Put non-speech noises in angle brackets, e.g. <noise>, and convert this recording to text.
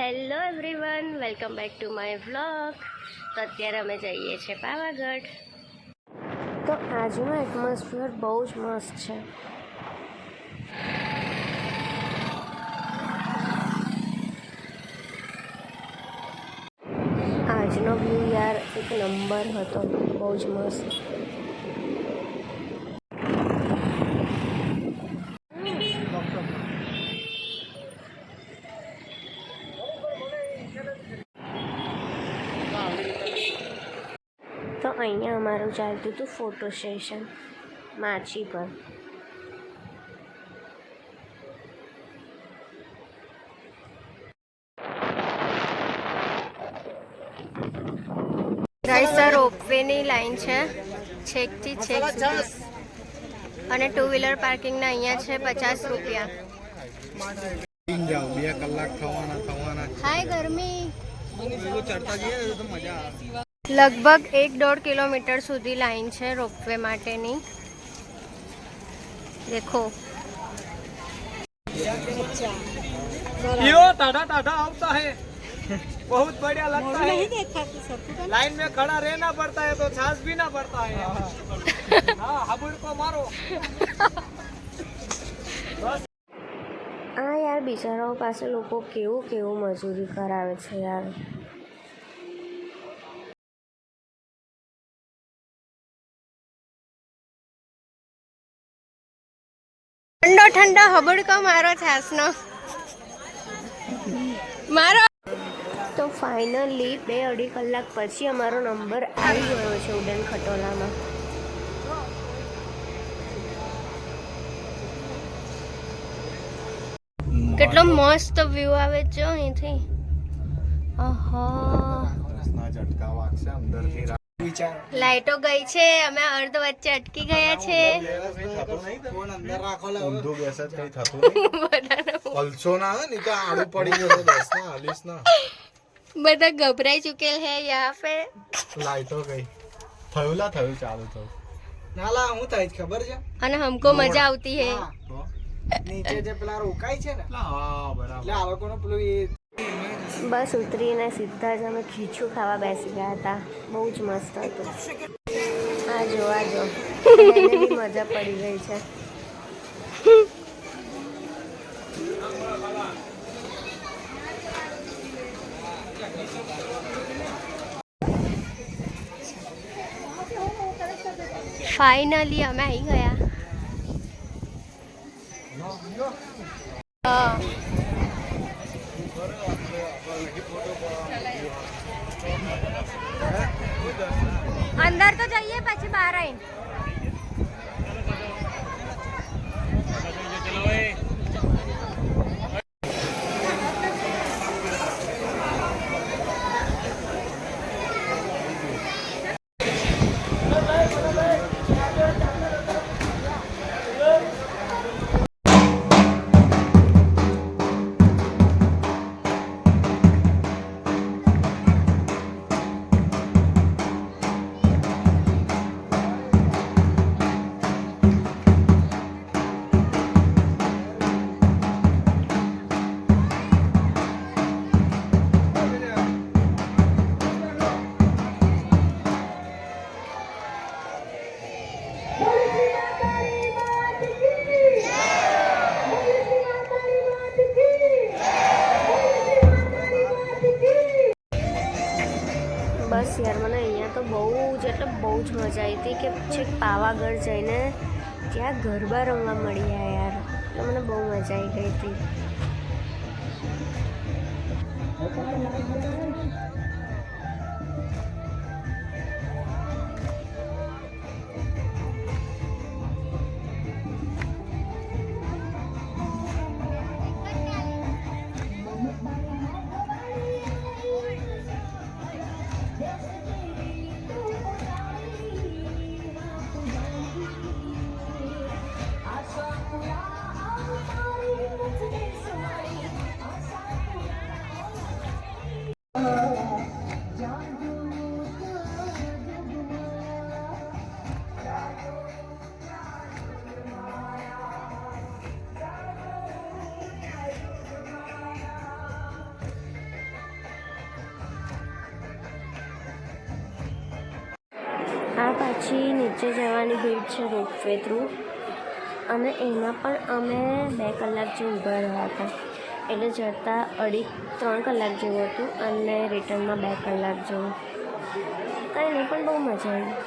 Hello everyone, welcome back to my vlog. તો અત્યારે અમે જઈએ છીએ પાવાગઢ. તો આજનો એટમોસ્ફિયર બહુ જ મસ્ત છે. આજનો વ્યૂ યાર એક નંબર હતો. બહુ જ મસ્ત. અહીંયા અમારું ચાલતું હતું ફોટો સેશન માછી પર. ગાઈસ આ રોપવેની લાઈન છે. છેકથી છેક સુધી. અને ટુ વ્હીલર પાર્કિંગના અહીંયા છે પચાસ રૂપિયા. હાય ગરમી. પેલું ચડતા જઈએ તો મજા આવે લગભગ એક દોઢ કિલોમીટર સુધી લાઈન છે રોપવે માટેની દેખો यो टाटा टाटा आता है बहुत बढ़िया लगता है लाइन में खड़ा रहना पड़ता है तो छाछ भी ना पड़ता है हाँ हाबुड़ को मारो આ યાર બિચારાઓ પાસે લોકો કેવું કેવું મજૂરી કરાવે છે યાર ઠંડો ઠંડો હબડકો મારો છાસનો મારો તો ફાઇનલી બે અઢી કલાક પછી અમારો નંબર આવી ગયો છે ઉડન ખટોલામાં. કેટલો મસ્ત વ્યૂ આવે છે અહીંથી. આહા લાઈટો ગઈ છે અમે અર્ધ વચ્ચે અટકી ગયા છે. ફોન અંદર રાખો ઊંધું બેસે જ કઈ થતું પલસો <laughs> ના હોય ને તો આડું પડી જશે દસ ના હાલીસ ના. બધા ગભરાઈ ચુકેલ હે યહાં પે લાઈટો ગઈ. થયું લા થયું ચાલુ થયું. નાલા હું થાય ખબર છે? અને હમકો મજા આવતી હે. નીચે જે પેલા રોકાય છે ને હા બરાબર. એટલે આ લોકોનો પેલું એ બસ ઉતરીને સીધા જ અમે ખીચું ખાવા બેસી ગયા હતા. બહુ જ મસ્ત હતું. આ જો આ જો મજા પડી ગઈ છે. ફાઇનલી અમે આવી ગયા. અંદર તો જઈએ પછી બહાર આવીને. બસ યાર, મને અહીંયા તો બહુ જ, એટલે બહુ જ મજા આવી હતી કે છેક પાવાગઢ જઈને ત્યાં ગરબા રમવા મળ્યા યાર. એટલે મને બહુ મજા આવી ગઈ હતી. પછી નીચે જવાની ભીડ છે રોપવે થ્રુ. અને એમાં પણ અમે બે કલાક જેવું ઊભા રહ્યા હતા. એટલે જતાં અઢી ત્રણ કલાક જેવું હતું અને રિટર્નમાં બે કલાક જેવું. કંઈ નહીં પણ બહુ મજા આવી.